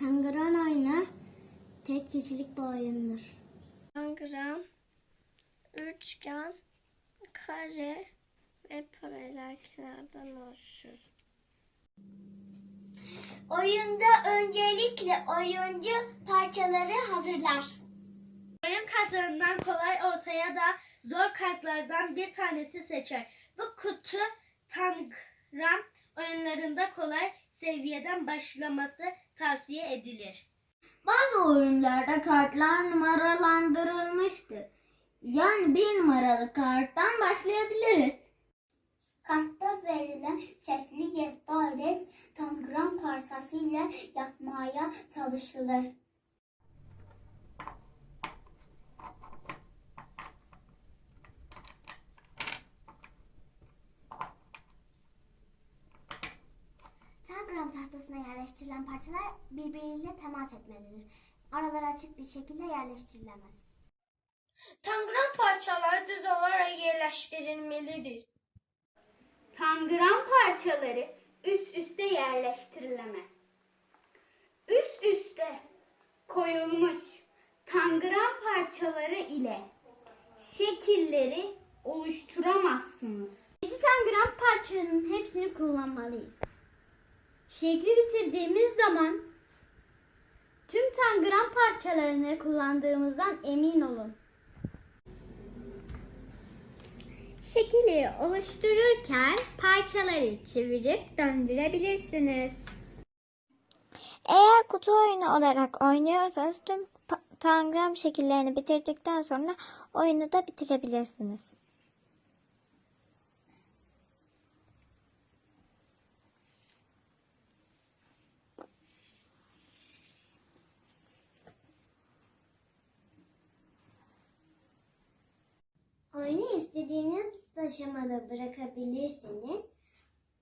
Tangram oyunu tek kişilik bir oyundur. Tangram, üçgen, kare ve paralel kenardan oluşur. Oyunda öncelikle oyuncu parçaları hazırlar. Oyun kartlarından kolay ortaya da zor kartlardan bir tanesi seçer. Bu kutu tangram oyunlarında kolay seviyeden başlaması tavsiye edilir. Bazı oyunlarda kartlar numaralandırılmıştır. Yani bir numaralı karttan başlayabiliriz. Kartta verilen sesli yetta ödev tangram parçasıyla yapmaya çalışılır. Tangram tahtasına yerleştirilen parçalar birbiriyle temas etmelidir. Aralar açık bir şekilde yerleştirilemez. Tangram parçaları düz olarak yerleştirilmelidir. Tangram parçaları üst üste yerleştirilemez. Üst üste koyulmuş tangram parçaları ile şekilleri oluşturamazsınız. 7 gram parçanın hepsini kullanmalıyız. Şekli bitirdiğimiz zaman tüm tangram parçalarını kullandığımızdan emin olun. Şekili oluştururken parçaları çevirip döndürebilirsiniz. Eğer kutu oyunu olarak oynuyorsanız tüm tangram şekillerini bitirdikten sonra oyunu da bitirebilirsiniz. Oyunu istediğiniz aşamada bırakabilirsiniz.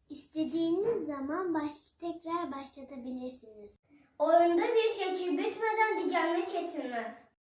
İstediğiniz zaman baş, tekrar başlatabilirsiniz. Oyunda bir şekil bitmeden dikenli kesilmez.